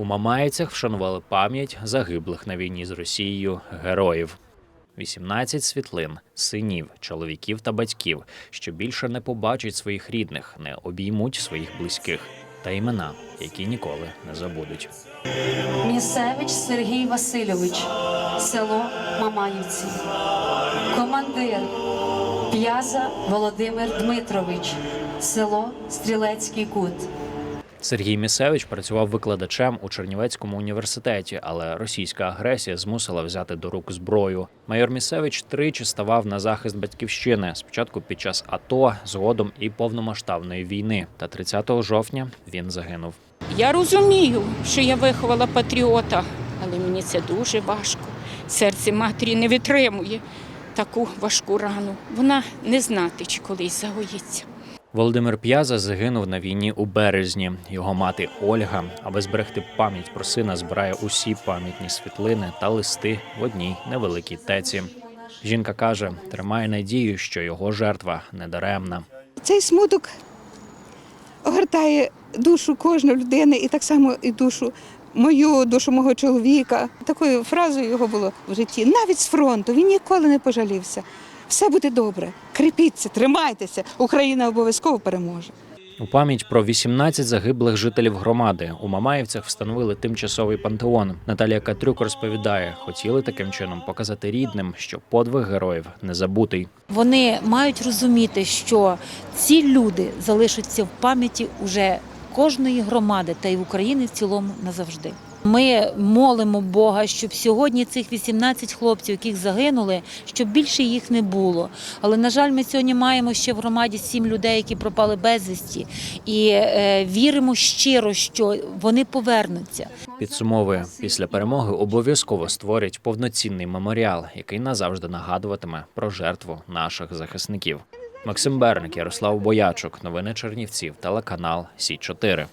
У Мамаївцях вшанували пам'ять загиблих на війні з Росією героїв. 18 світлин, синів, чоловіків та батьків, що більше не побачать своїх рідних, не обіймуть своїх близьких, та імена, які ніколи не забудуть. Місевич Сергій Васильович, село Мамаївці. Командир П'яза Володимир Дмитрович, село Стрілецький Кут. Сергій Місевич працював викладачем у Чернівецькому університеті, але російська агресія змусила взяти до рук зброю. Майор Місевич тричі ставав на захист батьківщини. Спочатку під час АТО, згодом і повномасштабної війни. Та 30 жовтня він загинув. Я розумію, що я виховала патріота, але мені це дуже важко. Серце матері не витримує таку важку рану. Вона не знати, чи колись загоїться. Володимир П'яза загинув на війні у березні. Його мати Ольга, аби зберегти пам'ять про сина, збирає усі пам'ятні світлини та листи в одній невеликій теці. Жінка каже, тримає надію, що його жертва недаремна. Цей смуток огортає душу кожної людини і так само і душу мою, душу мого чоловіка. Такою фразою його було в житті. Навіть з фронту він ніколи не пожалівся. Все буде добре. Кріпіться, тримайтеся. Україна обов'язково переможе. У пам'ять про 18 загиблих жителів громади у Мамаївцях встановили тимчасовий пантеон. Наталія Катрюк розповідає, хотіли таким чином показати рідним, що подвиг героїв не забутий. Вони мають розуміти, що ці люди залишаться в пам'яті уже кожної громади та й в Україні в цілому назавжди. Ми молимо Бога, щоб сьогодні цих 18 хлопців, яких загинули, щоб більше їх не було. Але на жаль, ми сьогодні маємо ще в громаді сім людей, які пропали безвісті, і е, віримо щиро, що вони повернуться. Підсумовує, після перемоги обов'язково створять повноцінний меморіал, який назавжди нагадуватиме про жертву наших захисників. Максим Берник, Ярослав Боячук, новини Чернівців, телеканал Сі 4